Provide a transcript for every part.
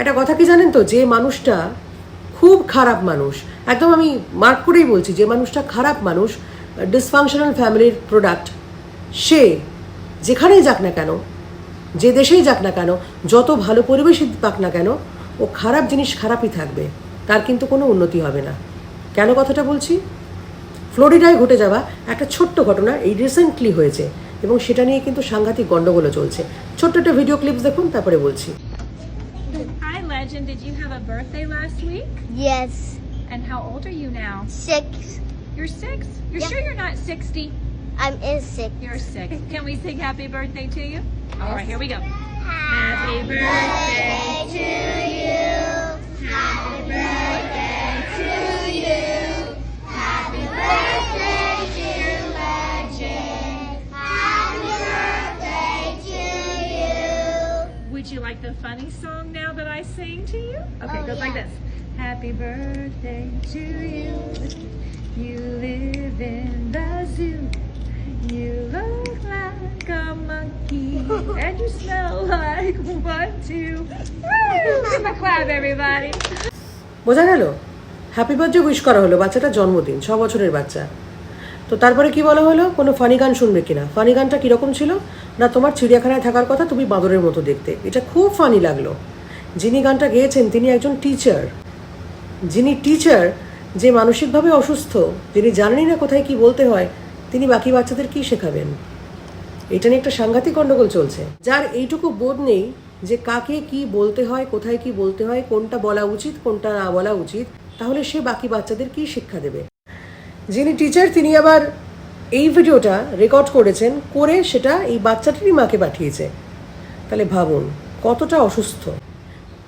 একটা কথা কি জানেন তো? যে মানুষটা খুব খারাপ মানুষ। একদম আমি মার্ক করেই বলছি, যে মানুষটা খারাপ মানুষ ডিসফাংশনাল ফ্যামিলির প্রোডাক্ট সে যেখানেই যাক না কেন, যে দেশেই যাক না কেন, যত ভালো পরিবেশই পাক না কেন, ও খারাপ জিনিস খারাপই থাকবে। তার কিন্তু কোনো উন্নতি হবে না। কেন কথাটা বলছি? ফ্লোরিডায় ঘটে যাওয়া একটা ছোট্ট ঘটনা এই রিসেন্টলি হয়েছে এবং সেটা নিয়ে কিন্তু সাংঘাতিক গন্ডগোলও চলছে। ছোট্ট একটা ভিডিও ক্লিপস দেখুন, তারপরে বলছি। Legend. Did you have a birthday last week? Yes. And how old are you now? Six. You're six? You're Yeah. sure you're not 60? I'm in six. You're six. Can we sing happy birthday to you? All right, here we go. Happy birthday to you. Happy the funny song now that I sing to you? Okay, Oh, goes like this. Happy birthday to you. You live in the zoo. You look like a monkey. and you smell like one, two. Woo! Give a clap, everybody. বোঝা গেল happy birthday wish করা হলো বাচ্চাটার জন্মদিন ছ বছরের বাচ্চা তো তারপরে কি বলা হলো? কোনো ফানি গান শুনবে কিনা? ফানি গানটা কীরকম ছিল? না, তোমার চিড়িয়াখানায় থাকার কথা তুমি বাঁদরের মতো দেখতে। এটা খুব ফানি লাগল। যিনি গানটা গেয়েছেন, তিনি একজন টিচার যিনি টিচার যে মানসিকভাবে অসুস্থ, যিনি জানেনই না কোথায় কি বলতে হয়, তিনি বাকি বাচ্চাদের কি শেখাবেন? এটা নিয়ে একটা সাংঘাতিক গণ্ডগোল চলছে। যার এইটুকু বোধ নেই যে কাকে কি বলতে হয়, কোথায় কি বলতে হয়, কোনটা বলা উচিত, কোনটা না বলা উচিত, তাহলে সে বাকি বাচ্চাদের কি শিক্ষা দেবে? যিনি টিচার তিনি আবার এই ভিডিওটা রেকর্ড করেছেন, করে সেটা এই বাচ্চাটিরই মাকে পাঠিয়েছে। তাহলে ভাবুন, কতটা অসুস্থ।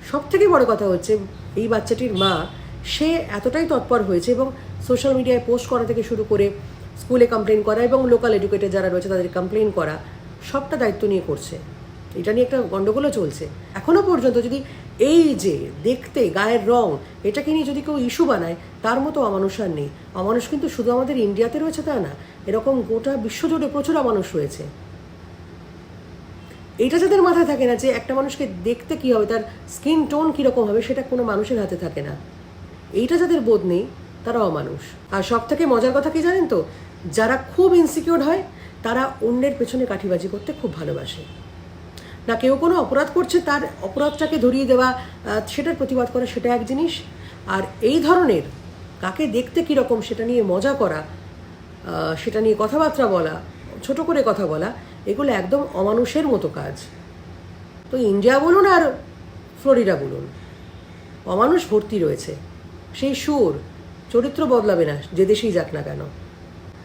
সব থেকে বড় কথা হচ্ছে, এই বাচ্চাটির মা, সে এতটাই তৎপর হয়েছে এবং সোশ্যাল মিডিয়ায় পোস্ট করা থেকে শুরু করে স্কুলে কমপ্লেন করা এবং লোকাল এডুকেটেড যারা রয়েছে, তাদের কমপ্লেন করা, সবটা দায়িত্ব নিয়ে করছে। এটা নিয়ে একটা গণ্ডগোলও চলছে। এখনও পর্যন্ত যদি এই যে দেখতে গায়ের রং, এটাকে নিয়ে যদি কেউ ইস্যু বানায়, তার মতো অমানুষ আর নেই। অমানুষ কিন্তু শুধু আমাদের ইন্ডিয়াতে রয়েছে তা না, এরকম গোটা বিশ্বজুড়ে প্রচুর অমানুষ রয়েছে। এটা যাদের মাথায় থাকে না যে একটা মানুষকে দেখতে কি হবে, তার স্কিন টোন কীরকম হবে, সেটা কোনো মানুষের হাতে থাকে না। এইটা যাদের বোধ নেই তারা অমানুষ আর সব থেকে মজার কথা কি জানেন তো? যারা খুব ইনসিকিউর হয়, তারা অন্যের পেছনে কাঠিবাজি করতে খুব ভালোবাসে। না কেউ কোনো অপরাধ করছে, তার অপরাধটাকে ধরিয়ে দেওয়া সেটার প্রতিবাদ করা সেটা এক জিনিস। আর এই ধরনের কাকে দেখতে কীরকম সেটা নিয়ে মজা করা সেটা নিয়ে কথাবার্তা বলা, ছোট করে কথা বলা, এগুলো একদম অমানুষের মতো কাজ। তো ইন্ডিয়া বলুন আর ফ্লোরিডা বলুন, অমানুষ ভর্তি রয়েছে, সেই সুর, চরিত্র বদলাবে না, যে দেশেই যাক না কেন।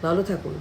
ভালো থাকুন।